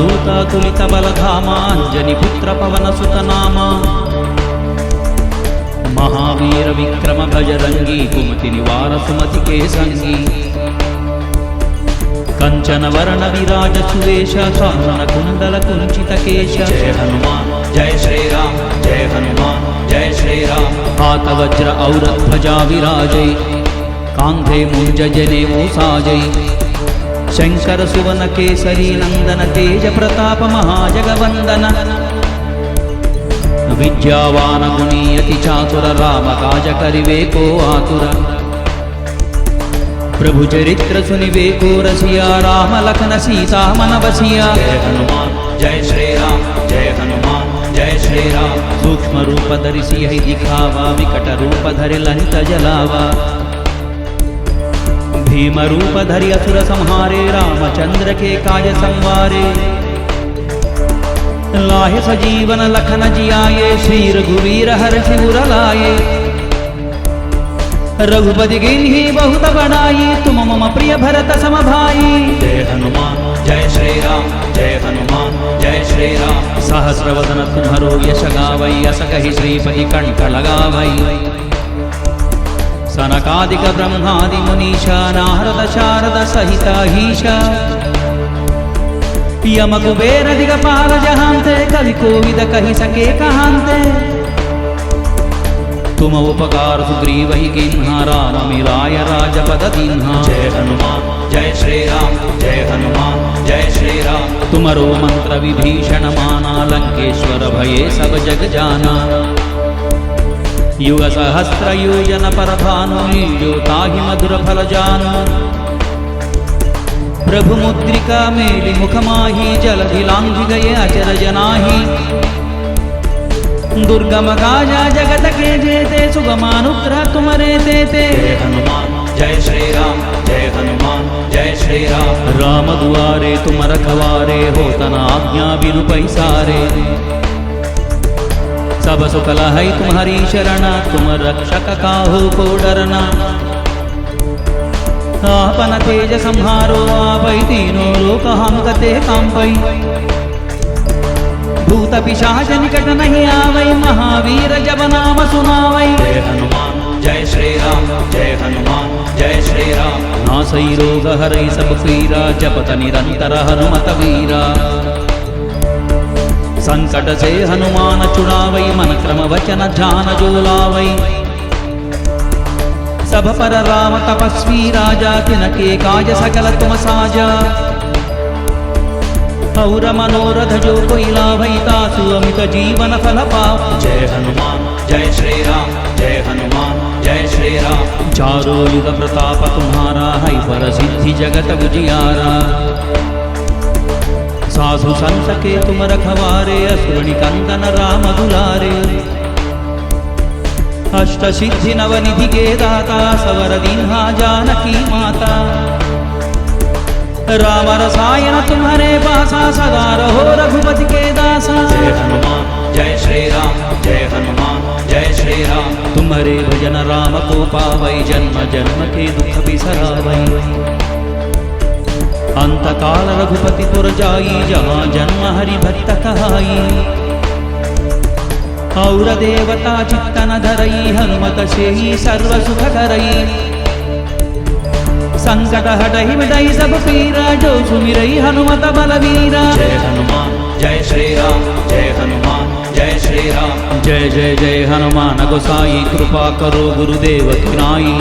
రామదూత తులిత బలధామాంజని పుత్ర పవన సుతనామా. మహావీర విక్రమ భజరంగి కుమతి నివార సుమతి కేసంగి. కంచన వర్ణ విరాజ సువేశ కానన కుండల కుంచిత కేశ. జయ హనుమాన్ జయ శ్రీరామ్ జయ హనుమాన్ జయ శ్రీరామ్. హాత వజ్ర ఔరధ్వజా విరాజై కాంధే ముంజ జనే మూసాజై. శంకర సువన కేసరి నందన తేజ ప్రతాప మహాజగవందన. విద్యావాన గుణీయతి చాతుర రామ కాజ కరివేకో ఆతుర. ప్రభు చరిత్ర సునివేకో రసియా రామ లఖన సీతా మన బసియా జయ హనుమాన్ జయ శ్రీరామ్ జయ హనుమాన్ జయ శ్రీరామ్. సూక్ష్మ రూప ధరిసి హై దిఖావా వికట రూప ధరి లలిత జలావా. भीम रूप धरि असुर संहारे रामचंद्र के काज संवारे लाहे सजीवन लखन जियाये श्री रघुवीर हर शिवर लाये रघुपति गिन्ही बहुत बड़ाई तुम मम प्रिय भरत सम भाई जय हनुमान जय श्री राम जय हनुमान जय श्री राम सहस्रवदन तुम्हारो यश गावै अस कहि श्रीपति कंठ लगावै సనకాదిక బ్రహ్మాది మునీష నారద శారద సహిత హీష యమ కుబేర దిగపాల జహాంతే కవి కోవిద కహి సకే కహాంతే तुम उपकार सुग्रीव ही किन्हा राम मिलाय राजपद दीन्हा जय हनुमान जय श्री राम जय हनुमान जय श्री राम तुमरो मंत्र विभीषण माना लंकेश्वर भये सब जग जाना యుగ సహస్రయోజన పరభాను తాహి మధుర ఫలజాను ప్రభుముద్రికా మేలి ముఖమాహి జలధి లాంఘిగయే అచర జనాహి దుర్గమ కాజా జగత కే జేతే సుగమానుగ్రహ తుమరే తేతే హనుమాన్ జయ శ్రీరామ్ జయ హనుమాన్ జయ శ్రీరామ్ రామ దువారే తుమర కవారే హోతన ఆజ్ఞా వినుపై సారే सब सुकल है तुम्हारी शरण तुम रक्षक काहू को डरना आपन तेज संहारो आपै तीनों लोक हम कते कांपै भूत पिशाच निकट नहीं आवै महावीर जब नाम सुनावै। जय हनुमान जय श्री राम जय हनुमान जय श्री राम नासै रोग हरै सब पीरा जपत निरंतर हनुमत वीरा। సంకట సే హనుమాన చుడావై మన క్రమవచన ధ్యాన జోలావై. సభపర రామ తపస్వీ రాజా తినకే కాయ సకల తుమ సాజా. పౌర మనోరథ జో కొయిలాభై తాసు అమిత జీవన ఫల పాప. జయ హనుమాన్ జయ శ్రీరామ్ జయ హనుమాన్ జయ శ్రీరామ్. చారోయుగ ప్రతాప తుమారా హై పర సిద్ధి జగత విజయారా. साधु संत के तुम रखवारे असुर निकंदन राम दुलारे। अष्ट सिद्धि नव निधि के दाता सवर दीन्हा जानकी माता। राम रसायन तुम्हारे पासा सदा रहो रघुपति के दासा। जय हनुमान जय श्री राम जय हनुमान जय श्री राम तुम्हारे भजन राम को पावै जन्म जन्म के दुख बिसरावै। अंत काल रघुपति पुर जाई जहाँ जन्म हरि भक्त कहाई और देवता चित्तन धरई हनुमत से ही सर्व सुख करई संकट हटहि मिटई सब पीरा जो सुमिरई हनुमत बलवीरा जय हनुमान जय श्री राम जय हनुमान जय श्री राम जय जय जय हनुमान गोसाई कृपा करो गुरुदेव किनाई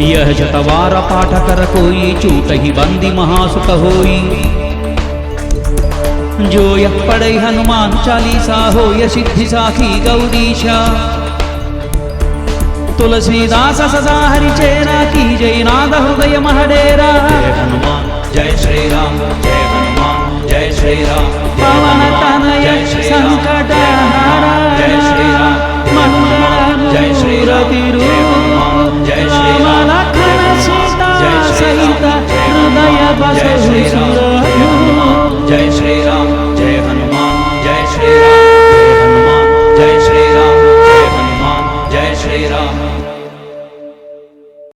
यह शतवार पाठ कर कोई चूट ही बंदी महासुख होई। जो यह पढ़े हनुमान चालीसा हो, यह सिद्धि साखी गौरीशा। तुलसीदास सदा हरि चेरा की जय, नाद हृदय महडेरा। जय हनुमान, जय श्री राम जय हनुमान, जय श्री राम जय